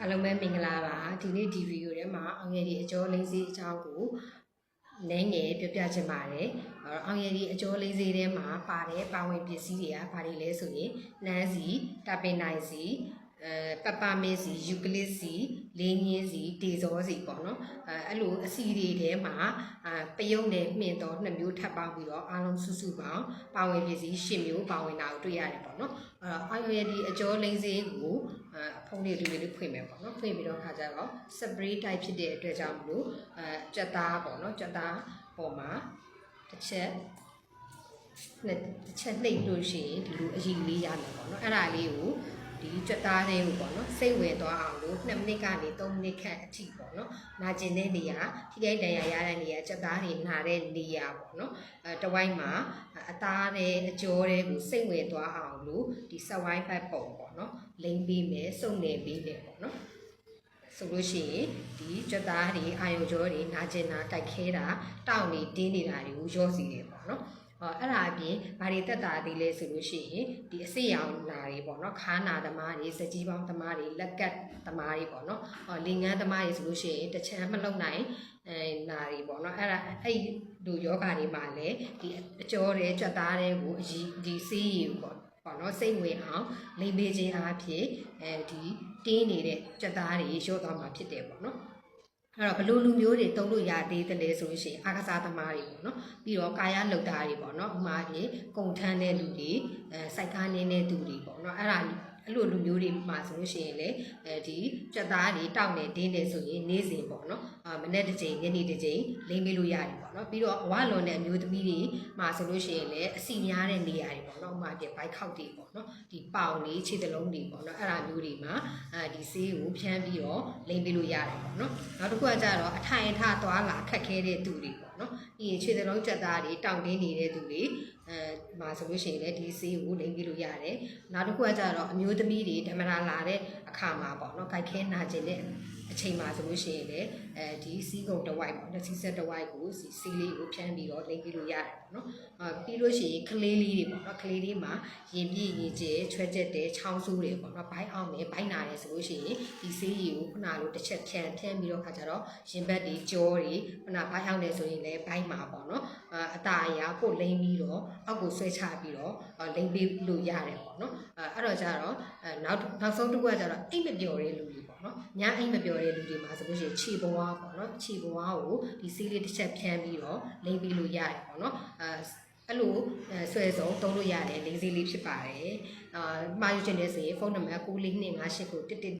အားလုံးပဲမင်္ဂလာပါဒီနေ့ဒီဗီဒီယိုထဲမှာအောင်ရည်ဒီအကျော်လေးစီးအကြောင်းကိုနည်းငယ်ပြပြချင်ပါတယ်အဲ့တော့အောင်ရည်ဒီအကျော်လေးစီးထဲမှာပါတဲ့ပါဝင်ပစ္စည်းတွေကဘာတွေလဲဆိုရင်နန်းစီတပင်နိုင်စီ အဲပပမင်းစီယူကလစ်စီလေးငင်းစီဒေဇောစီပေါ့နော်အဲအဲ့လိုအစီတွေထဲမှာအာပယုံနဲ့မှင်တော်နှစ်မျိုးထပ်ပေါင်းပြီးတော့အားလုံးစုစုပေါင်းပါဝင်ပစ္စည်း၈မျိုးပါဝင်တာကိုတွေ့ရတယ်ပေါ့နော်အဲ့တော့အောင်ရည်ဒီအကျော်လေးစီးကိုအဖုံးလေးတူလေးလေးဖွင့်မယ်ပေါ့နော်ဖွင့်ပြီးတော့ခါကြတော့ spray type ဖြစ်တဲ့အတွက်ကြောင့်မလို့အဲကြက်သားပေါ့နော်ကြက်သားပေါ်မှာတစ်ချက်နှစ်တစ်ချက်နှိပ်လို့ရှိရင်ဒီလိုအရည်လေးရမယ်ပေါ့နော်အဲ့ဒါလေးကို ဒီကြက်သားလေးကိုပေါ့နော်စိတ်ဝင်သွားအောင်လို့2မိနစ်ကနေ3မိနစ်ခန့်အထိပေါ့နော်နာကျင်တဲ့နေရာထိခိုက်ဒဏ်ရာရတဲ့နေရာကြက်သားတွေနာတဲ့နေရာပေါ့နော်အဲတဝိုင်းမှာအသားနဲ့အကျော်တွေကိုစိတ်ဝင်သွားအောင်လို့ဒီဆက်ဝိုင်းဘက်ပုံပေါ့နော်လိမ့်ပေးမယ်စုံနေပေးမယ်ပေါ့နော်ဆိုလို့ရှိရင်ဒီကြက်သားတွေအာယုံကြောတွေနာကျင်တာကြိုက်ခဲတာတောင့်နေတင်းနေတာတွေကိုရောစီတယ်ပေါ့နော် အော်အဲ့ဒါအပြင်ဘာတွေတက်တာသေးလဲဆိုလို့ရှိရင်ဒီအစိရောင်နာတွေပေါ့နော်ခါနာသမားတွေစကြီးပေါင်းသမားတွေလက်ကတ်သမားတွေပေါ့နော်အော်လင်ငန်းသမားတွေဆိုလို့ရှိရင်တချမ်းမလုံနိုင်အဲနာတွေပေါ့နော်အဲ့ဒါအဲ့ဒီယောဂတွေမှာလည်းဒီအကျော်တွေကြက်သားတွေကိုအကြီးဒီစေးရီကိုပေါ့ပေါ့နော်စိတ်ဝင်အောင်လိမ့်ပေးခြင်းအားဖြင့်အဲဒီတင်းနေတဲ့ကြက်သားတွေရော့သွားမှာဖြစ်တယ်ပေါ့နော် အဲ့တော့ဘလို့လူမျိုးတွေတုံးလို့ရသေးတယ်လဲဆိုလို့ရှိရင်အာကစားသမားတွေပေါ့နော်ပြီးတော့ကာယလုတ်တာတွေပေါ့နော်ဥမာကြီးကုံထမ်းတဲ့လူတွေအဲစိုက်ကားနေတဲ့သူတွေပေါ့နော်အဲ့ဒါ အဲ့လိုလူမျိုးတွေမှာဆိုလို့ရှိရင်လေအဲဒီကြက်သားတွေတောက်နေတင်းနေဆိုရင်နေ့စဉ်ပေါ့နော်အာမနေ့တစ်ချိန်ညနေတစ်ချိန်လိမ့်ပေးလို့ရတယ်ပေါ့နော်ပြီးတော့အဝလွန်တဲ့အမျိုးသမီးတွေမှာဆိုလို့ရှိရင်လေအစီများတဲ့နေရာတွေပေါ့နော်ဥမာပြဘိုက်ခောက်တွေပေါ့နော်ဒီပေါင်တွေခြေသလုံးတွေပေါ့နော်အဲ့ဒါမျိုးတွေမှာအဲဒီဆေးကိုဖြန်းပြီးတော့လိမ့်ပေးလို့ရတယ်ပေါ့နော်နောက်တစ်ခုကကြတော့အထိုင်အထသွားလာခက်ခဲတဲ့သူတွေပေါ့နော်ဒီခြေသလုံးကြက်သားတွေတောင့်တင်းနေတဲ့သူတွေ အဲမှာဆိုလို့ရှိရင်လေဒီဆေးကိုလိမ့်ပေးလို့ရတယ်နောက်တစ်ခုကကြတော့အမျိုးသမီးတွေဓမ္မရာလာတဲ့အခါမှာပေါ့နော်ကြိုက်ခဲနာကျင်တဲ့အချိန်မှာဆိုလို့ရှိရင်လေအဲဒီစီးကုံတစ်ဝိုက်ပေါ့နော်စီးဆက်တစ်ဝိုက်ကိုစီစီးလေးကိုဖြန်းပြီးတော့လိမ့်ပေးလို့ရတယ်ပေါ့နော်အာပြီးလို့ရှိရင်ကလေးလေးတွေပေါ့နော်ကလေးလေးမှာရင်ပြည့်ရင်ကျဲချွဲချက်တဲ့ချောင်းဆိုးတွေပေါ့နော်ဘိုင်းအောင်နေဘိုင်းနာတယ်ဆိုလို့ရှိရင်ဒီဆေးရည်ကိုခုနလိုတစ်ချက်ဖြန်းဖြန်းပြီးတော့ခါကြတော့ရင်ဘတ်တွေကြောတွေခုနဘိုင်းအောင်နေဆိုရင်လည်းဘိုင်းမှာပေါ့နော်အာအตาအရာကိုလိမ့်ပြီးတော့အောက်ကိုဆွဲချပြီးတော့လိမ့်ပေးလို့ရတယ်ပေါ့နော်အဲအဲ့တော့ကြတော့အဲနောက်နောက်ဆုံးတစ်ခုကကြတော့အိတ်မပျော်တဲ့လူတွေပေါ့နော်ညအိတ်မပျော်တဲ့လူတွေမှာဆိုလို့ရှိရင်ခြေဘဝပေါ့နော်ခြေဘဝကိုဒီဆေးလေးတစ်ချက်ဖြန်းပြီးတော့လိမ့်ပေးလို့ရတယ်ပေါ့နော်အဲအဲ့လိုဆွဲစုံတုံးလို့ရတယ်လိမ့်စေးလေးဖြစ်ပါတယ်အာမှာယူချင်တဲ့ဆိုရင်ဖုန်းနံပါတ်94258ကိုတစ်တစ်